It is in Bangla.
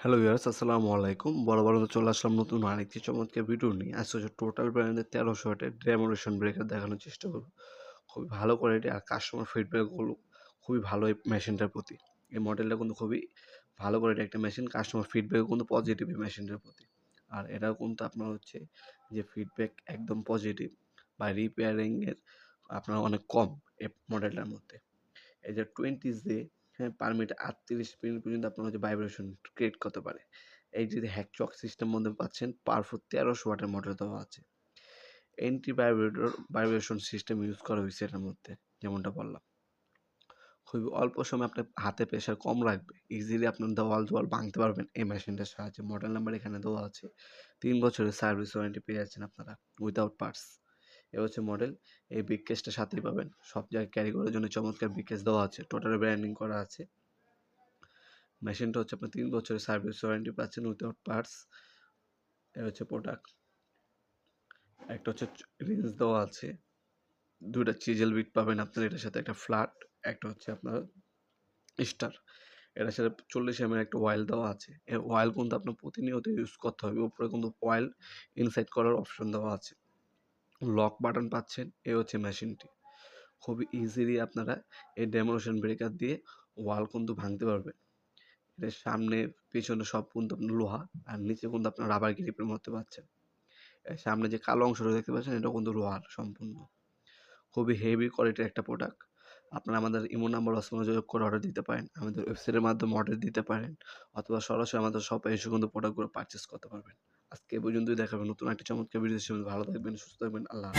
হ্যালো ভিউয়ার্স আসসালামু আলাইকুম। বড় বড় চলে আসলাম নতুন আরেকটি চমৎকার ভিডিও নিয়ে। আজ হচ্ছে টোটাল ব্র্যান্ডের তেরোশো ওয়াটের ডেমোরেশন ব্রেকার দেখানোর চেষ্টা করব। খুবই ভালো কোয়ালিটি আর কাস্টমার ফিডব্যাকগুলো খুবই ভালো এই মেশিনটার প্রতি। এই মডেলটা কিন্তু খুবই ভালো কোয়ালিটি একটা মেশিন কাস্টমার ফিডব্যাকও কিন্তু পজিটিভ এই মেশিনটার প্রতি। আর এটাও কিন্তু আপনার হচ্ছে যে ফিডব্যাক একদম পজিটিভ বা রিপেয়ারিংয়ের আপনার অনেক কম এই মডেলটার মধ্যে। এই যে টোয়েন্টি জে হ্যাঁ পার মিনিট আটত্রিশ মিনিট পর্যন্ত আপনার হচ্ছে ভাইব্রেশন ক্রিয়েট করতে পারে। এই যদি হ্যাকচক সিস্টেম মধ্যে পাচ্ছেন পাওয়ারফুল তেরোশো ওয়াটের মোটর দেওয়া আছে। Anti vibrator vibration system use করা হয়েছে এটার মধ্যে, যেমনটা বললাম। খুবই অল্প সময় আপনার হাতে প্রেশার কম রাখবে ইজিলি আপনার দেওয়াল জোয়াল ভাঙতে পারবেন এই মেশিনটার সাহায্যে। মডেল নাম্বার এখানে দেওয়া আছে। তিন বছরের সার্ভিস ওয়ারেন্টি পেয়ে যাচ্ছেন আপনারা উইদাউট পার্টস এ হচ্ছে মডেল এই বিগ কেসটা সাথেই পাবেন। সব জায়গায় ক্যারি করার জন্য চমৎকার বিগ কেস দেওয়া আছে টোটাল ব্র্যান্ডিং করা আছে। মেশিনটা হচ্ছে আপনার তিন বছরের সার্ভিস ওয়ারেন্টি পাচ্ছেন উইদাউট পার্টস এ হচ্ছে প্রোডাক্ট একটা হচ্ছে রিলস দেওয়া আছে। দুইটা চিজেল বিট পাবেন আপনার, এটার সাথে একটা ফ্ল্যাট একটা হচ্ছে আপনার স্টার এটার সাথে চল্লিশ এম একটা অয়েল দেওয়া আছে। এই অয়েল কিন্তু আপনার প্রতিনিয়ত ইউজ করতে হবে। উপরে কিন্তু অয়েল ইনসাইড করার অপশন দেওয়া আছে। লক বাটন পাচ্ছেন, এ হচ্ছে মেশিনটি। খুবই ইজিলি আপনারা এই ডেমোরেশন ব্রেকার দিয়ে ওয়াল কিন্তু ভাঙতে পারবেন। এর সামনে, পিছনে সব কিন্তু আপনার লোহা আর নিচে কিন্তু আপনার রাবার গ্রিপের মধ্যে পাচ্ছেন। এর সামনে যে কালো অংশটা দেখতে পাচ্ছেন এটা কিন্তু লোহার সম্পূর্ণ। খুবই হেভি কোয়ালিটির একটা প্রোডাক্ট আপনারা আমাদের ইমো নাম্বার অসময় যোগাযোগ করে অর্ডার দিতে পারেন। আমাদের ওয়েবসাইটের মাধ্যমে অর্ডার দিতে পারেন। অথবা সরাসরি আমাদের শপে এসে কিন্তু প্রোডাক্টগুলো পারচেস করতে পারবেন। আজকে পর্যন্তই দেখাবেন নতুন একটা চমৎকার ভিডিও ভালো থাকবেন সুস্থ থাকবেন আল্লাহ।